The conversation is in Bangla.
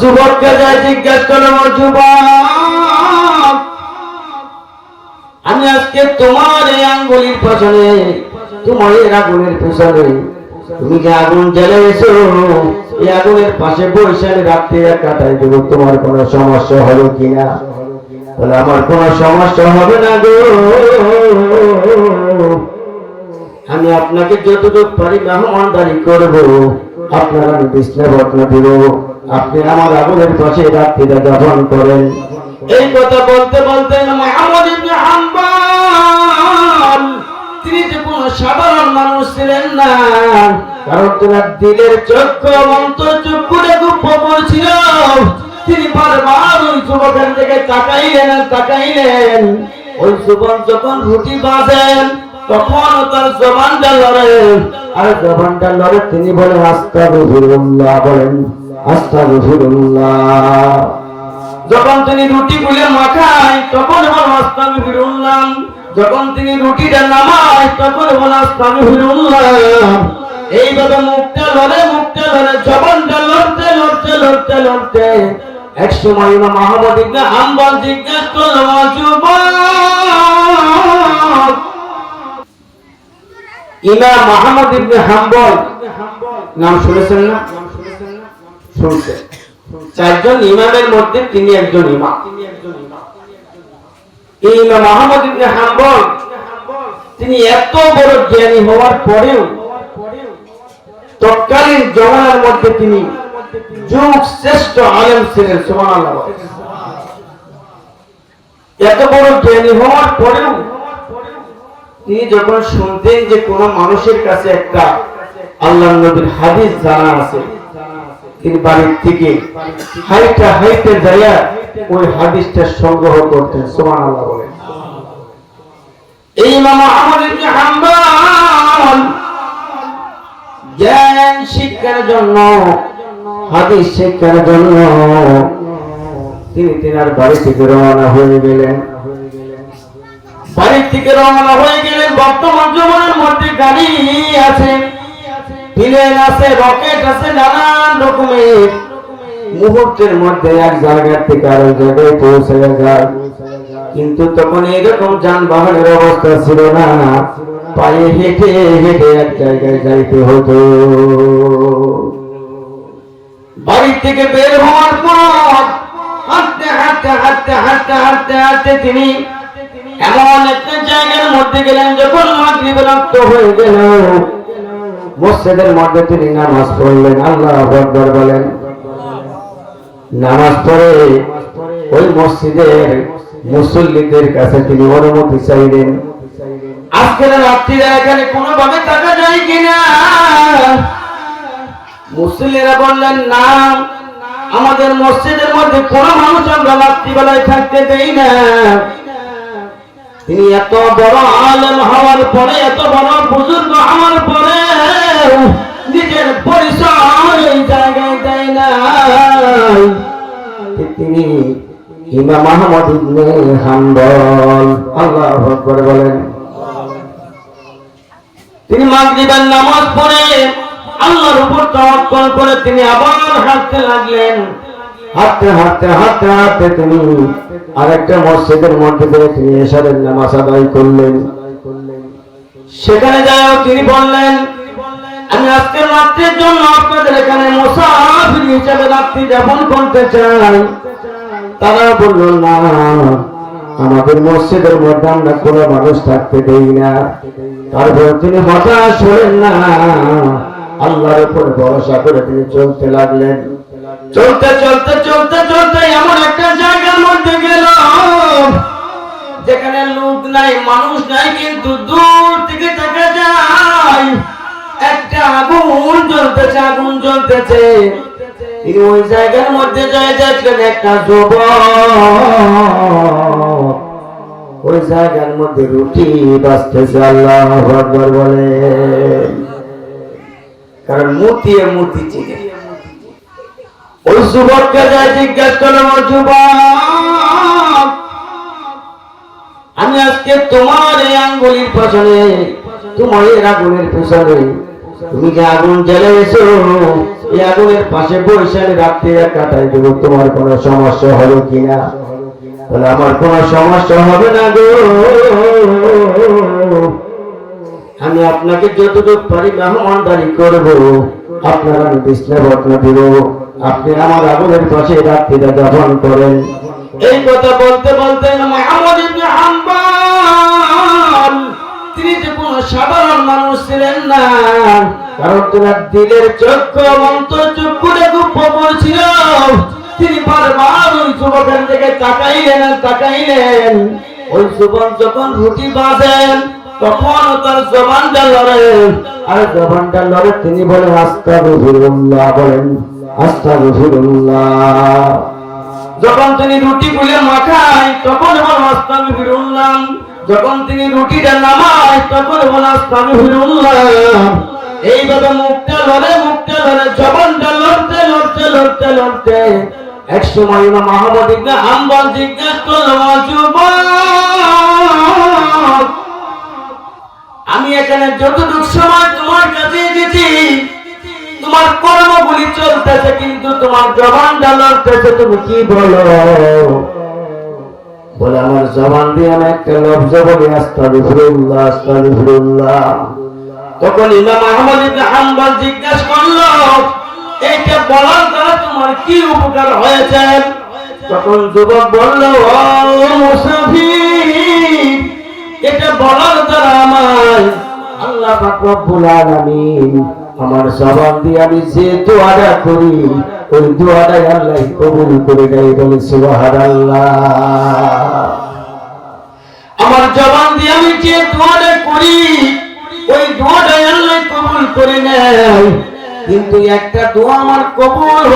যুবককে যায় জিজ্ঞেস করো, ও যুবক, আমি আজকে তোমার এই আঙ্গুলির পেছনে, তোমার এই আগুনের পেছনে, তুমি যে আগুন জ্বালে এসো এই আগুনের পাশে বৈশালী রাত্রি কাটাই দেব তোমার কোনো সমস্যা হলো কিনা? বলে, আমার কোনো সমস্যা হবে না গো। আমি আপনাকে যতটুকু পারি মেহমানদারি করব। আপনার আমি বিষ্ণু ভগ্ন দিব। আপনি আমার আগুনের পাশে রাত্রিটা যাপন করেন। এই কথা বলতে বলতে তিনি যে সাধারণ মানুষ ছিলেন না, কারণ তোমার দিলের চক্ষু অন্তর চক্ষুরে খুব প্রবল ছিল। তিনি বারবার ওই যুবকের দিকে তাকাইলেন তাকাইলেন। ওই যুবক যখন রুটি বাঁধেন তখন তার জবানটা লড়ে আর জবানটা লড়ে তিনি বলেন আস্তা বলেন। যখন তিনি রুটি গুলে মাখায়, তখন বল আস্তামি ফিরুল্লাম যখন তিনি রুটিটা নামায়, তখন বল আস্তামি ফিরুল্লাম এইভাবে মুখটা লড়ে মুখটা লড়ে, জবানটা লড়তে লড়তে লড়তে লড়তে। এক সময় ইমাম মাহমুদ ইবনে হাম্বল জিজ্ঞেস করল, "ও যুবক! ইমাম ইবনে হাম্বল, নাম শুনেছেন না? শুনছেন চারজন ইমামের মধ্যে তিনি একজন ইমাম। ইমাম। হাম্বল, তিনি এত বড় জ্ঞানী হওয়ার পরেও তৎকালীন জমানার মধ্যে তিনি যুগ শ্রেষ্ঠ আলেম ছিলেন এত বড় জ্ঞানী হওয়ার পরেও তিনি যখন শুনতেন যে কোন মানুষের কাছে একটা আল্লাহ নবীর হাদিস জানা আছে তিনি বাড়ির থেকে হাইটা হাইটে যাইয়া ওই হাদিসটা সংগ্রহ করতেন সুমান আল্লাহ বলেন। এই ইবনে হাম্বল জ্ঞান শিক্ষার জন্য, হাদিস শিক্ষার জন্য তিনি তিনার বাড়ি থেকে রওনা হয়ে গেলেন। বাড়ি থেকে রওনা হয়ে গেলেন, বর্তমান জমানার মধ্যে গাড়ি আছে। প্লেন আছে, রকেট আছে, নানান রকমের। মুহূর্তের মধ্যে এক জায়গা থেকে আরেক জায়গায় পৌঁছে যায়। কিন্তু তখন এরকম যানবাহনের অবস্থা ছিল না। পায়ে হেঁটে হেঁটে এক জায়গায় যাইতে হতো। বাড়ি থেকে বের হওয়ার পর হাঁটতে হাঁটতে হাঁটতে হাঁটতে হাঁটতে হাঁটতে তিনি এমন একটা জায়গার মধ্যে গেলেন যখন মাগরিব রক্ত হয়ে গেল। মসজিদের মধ্যে তিনি নামাজ পড়লেন, আল্লাহ আকবার বলেন, নামাজ পড়ে ওই মসজিদের মুসল্লিদের কাছে তিনি অনুমতি চাইলেন। আজকের রাত্রিরা এখানে কোনোভাবে থাকা যায় কিনা? মুসল্লিরা বললেন, না, আমাদের মসজিদের মধ্যে কোনো মানুষ আমরা রাত্রিবেলায় থাকতে দেই না। তিনি এত বড় আলেম হওয়ার পরে, এত বড় বুজুর্গ হওয়ার পরে নিজের পরিচয় জায়গায় দেয় তিনি ইবনে হাম্বল। আল্লাহু আকবার বলেন। তিনি মাগরিবের নামাজ পড়ে আল্লাহর উপর তাওয়াক্কুল করে তিনি আবার হাঁটতে লাগলেন। হাঁটতে হাঁটতে হাঁটতে হাঁটতে তিনি আরেকটা মসজিদের মধ্যে দিয়ে তিনি এশারের নামাজ আদায় করলেন। সেখানে যাও তিনি বললেন আমি আজকে রাত্রের জন্য আপনাদের এখানে মুসাফির হিসেবে রাত্রি যাপন করতে চাই। তারা বলল, না, আমাদের মসজিদের মধ্যে আমরা কোনো মানুষ থাকতে দেই না। তারপর তিনি হতাশ হলেন না। আল্লাহর উপর ভরসা করে তিনি চলতে লাগলেন। চলতে চলতে চলতে চলতে এমন একটা জায়গার মধ্যে গেল, যেখানে লোক নাই, মানুষ নাই, কিন্তু দূর একটা আগুন জ্বলতেছে আগুন জ্বলতেছে। ওই জায়গার মধ্যে যায় দেখলেন একটা যুবক। ওই জায়গার মধ্যে রুটি বাঁচতেছে, আল্লাহ আকবার বলে। কারণ মুতিয়ে মুতি চিনে। ওই যুবককে যায় জিজ্ঞেস ও যুবক, আমি আজকে তোমার এই আঙ্গুলির পেছনে, তোমার এই আগুনের পেছনে তুমি যে আগুন জ্বালিয়েছো? এই আগুনের পাশে বৈশালী রাত্রি কাটাই দেবো তোমার কোনো সমস্যা হবে কিনা? বলে, আমার কোনো সমস্যা হবে না গো। আমি আপনাকে যতটুকু পারি মেহমানদারি করব। আপনার আমি বিষ্ণু রত্ন দিব। আপনি আমার আগুনের পাশে রাত্রিটা যাপন করেন। এই কথা বলতে বলতে মোহাম্মদ ইবনে হাম্বল তিনি যে সাধারণ মানুষ ছিলেন না, কারণ তোমার দিলের চক্ষু খুব প্রবল ছিল। তিনি বারবার ওই যুবকের দিকে তাকাইলেন তাকাইলেন। ওই যুবক যখন রুটি বাঁধেন তখন তার জবানটা লড়ে। আর জবানটা লড়ে তিনি বলেন, আস্তাগফিরুল্লাহ বলেন, আস্তাগফিরুল্লাহ যখন তিনি রুটি গুলে মাখায়, তখন বল আস্তামি ফিরুল্লাম যখন তিনি রুটিটা নামায়, তখন বল এইভাবে মুখটা লড়ে মুখটা লড়ে জবানটা লড়তে লড়তে লড়তে লড়তে। এক সময় হাম্বল জিজ্ঞেস করল আমি এখানে যতটুকু সময় তোমার কাছে এসেছি, তোমার কর্মগুলি চলতেছে, কিন্তু তোমার জবানটা লড়তেছে, তুমি কি বলো? বলে আমার জবান দিয়ে আমি একটা লফজ বলি আস্তাগফিরুল্লাহ আস্তাগফিরুল্লাহ। তখন ইমাম আহমদ ইবনে হাম্বল জিজ্ঞেস করল, এইটা বলার দ্বারা তোমার কি উপকার হয়েছে? তখন যুবক বলল, ও মুসাফির, এটা বলার দ্বারা আমার আল্লাহ পাক রব্বুল আলামিন আমার জবান দিয়ে আমি যে দোয়াটা করি, ওই দোয়াটাই আল্লাহ কবুল করে দেয় বলে সুবহানাল্লাহ। আমার জবান দিয়ে আমি যে দোয়াটা করি, ওই দোয়াটা আল্লাহ কবুল করে নেয়। কিন্তু একটা দোয়া আমার কবুল